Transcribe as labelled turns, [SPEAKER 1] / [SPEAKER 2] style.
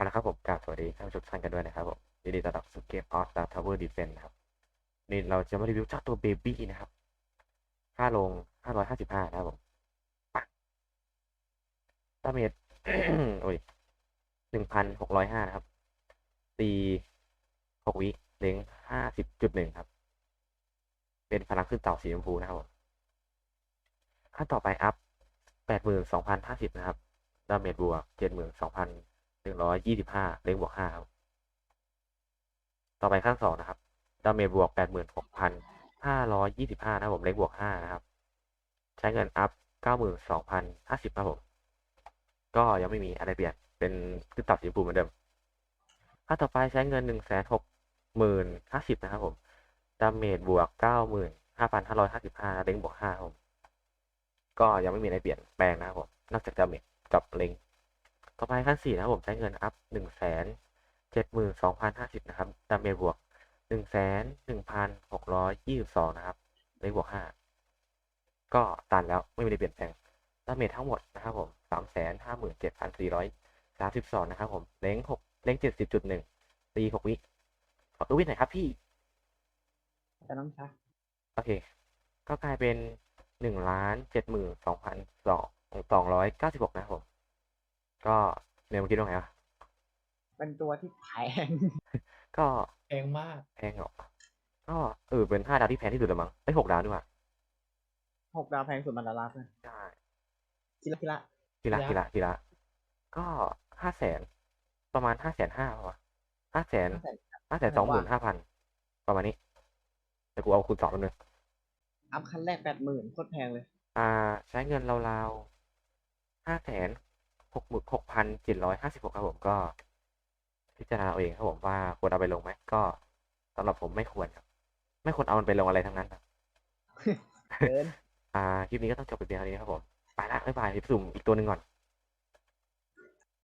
[SPEAKER 1] เอาละครับผมกราบสวัสดีท่านผู้ชมท่านกันด้วยนะครับผมยินดีต้อนรับสู่เกมออสตาทาวเวอร์ดีเฟนนะครับนี่เราจะมารีวิวเจ้าตัวเบบี้นะครับค่าลง 555 นะครับผมปะดาเมจโอ้ย 1,605 นะครับ ตี 6 วิเล็ง50.1 ครับ เป็นพลังขึ้นเต่าสีชมพูนะครับผมขั้นต่อไปอัพ 82,050 นะครับ ดาเมจบวก 72,000 หนึ่งร้อยยี่สิบห้าเล็งบวกห้าครับ ต่อไปขั้นสองนะครับดาเมจบวกแปดหมื่นหกพันห้าร้อยยี่สิบห้านะผมเล็งบวกห้านะครับ ใช้เงินอัพเก้าหมื่นสองพันห้าสิบครับผม ก็ยังไม่มีอะไรเปลี่ยน เป็นขึ้นตับสีชมพูเหมือนเดิมขั้นต่อไปใช้เงินหนึ่งแสนหกหมื่นห้าสิบนะครับผมดาเมจบวกเก้าหมื่นห้าพันห้าร้อยห้าสิบห้าเล็งบวกห้าครับผม ก็ยังไม่มีอะไรเปลี่ยนแปลงนะครับผม นอกจากดาเมจกับเล็ง ต่อไปขั้นสี่นะครับผมใช้เงินอัพหนึ่งแสนเจ็ดหมื่นสองพันห้าสิบนะครับดาเมจบวกหนึ่งแสนหนึ่งพันหกร้อยยี่สิบสองนะครับเลขบวกห้าก็ตันแล้วไม่มีอะไรเปลี่ยนแปลงดาเมจทั้งหมดนะครับผมสามแสนห้าหมื่นเจ็ดพันสี่ร้อยสามสิบสองนะครับผมเล้งหกเล้งเจ็ดสิบจุดหนึ่งตีหกวิขอตัววินหน่อยครับพี่
[SPEAKER 2] จะน้องชัก
[SPEAKER 1] โอเค ก็กลายเป็นหนึ่งล้านเจ็ดหมื่นสองพันสองสองร้อยเก้าสิบหกนะครับผม ก็เนี่ยเมื่อกี้ตรงไหนวะ
[SPEAKER 2] เป็นตัวที่แพง
[SPEAKER 1] ก็
[SPEAKER 3] แพงมาก
[SPEAKER 1] แพงเหรอก็เออเป็นห้าดาวที่แพงที่สุดแล้วมั้งไอ้ยหกดาวดีกว่า
[SPEAKER 2] หกดาวแพงสุดมันละลาบเลย
[SPEAKER 1] ใช่
[SPEAKER 2] คิละคิละ
[SPEAKER 1] กีฬา
[SPEAKER 3] กี
[SPEAKER 1] กีฬา
[SPEAKER 3] ฬา
[SPEAKER 1] กีฬาก็ห้าแสนประมาณห้าแสนห้าวะห้าแสน
[SPEAKER 2] ตั้งแต่
[SPEAKER 1] ห้าแสนสองหมื่นห้าพันประมาณนี้แต่กูเอาคูณสองมันเลย
[SPEAKER 2] อัพคันแรกแปดหมื่นโคตรแพงเลย
[SPEAKER 1] อ่า ใช้เงินราวๆห้าแสน หกหมื่นหกพันเจ็ดร้อยห้าสิบหกครับผมก็ พิจารณาเอาเองครับผมว่าควรเอาไปลงไหมก็สำหรับผมไม่ควรครับ ไม่ควรเอามันไปลงอะไรทั้งนั้นครับ
[SPEAKER 2] เกิน
[SPEAKER 1] อ่าคลิปนี้ก็ต้องจบไปเพียงเท่านี้ครับผมไปละบ๊ายบายไปสุ่มอีกตัวหนึ่งก่อน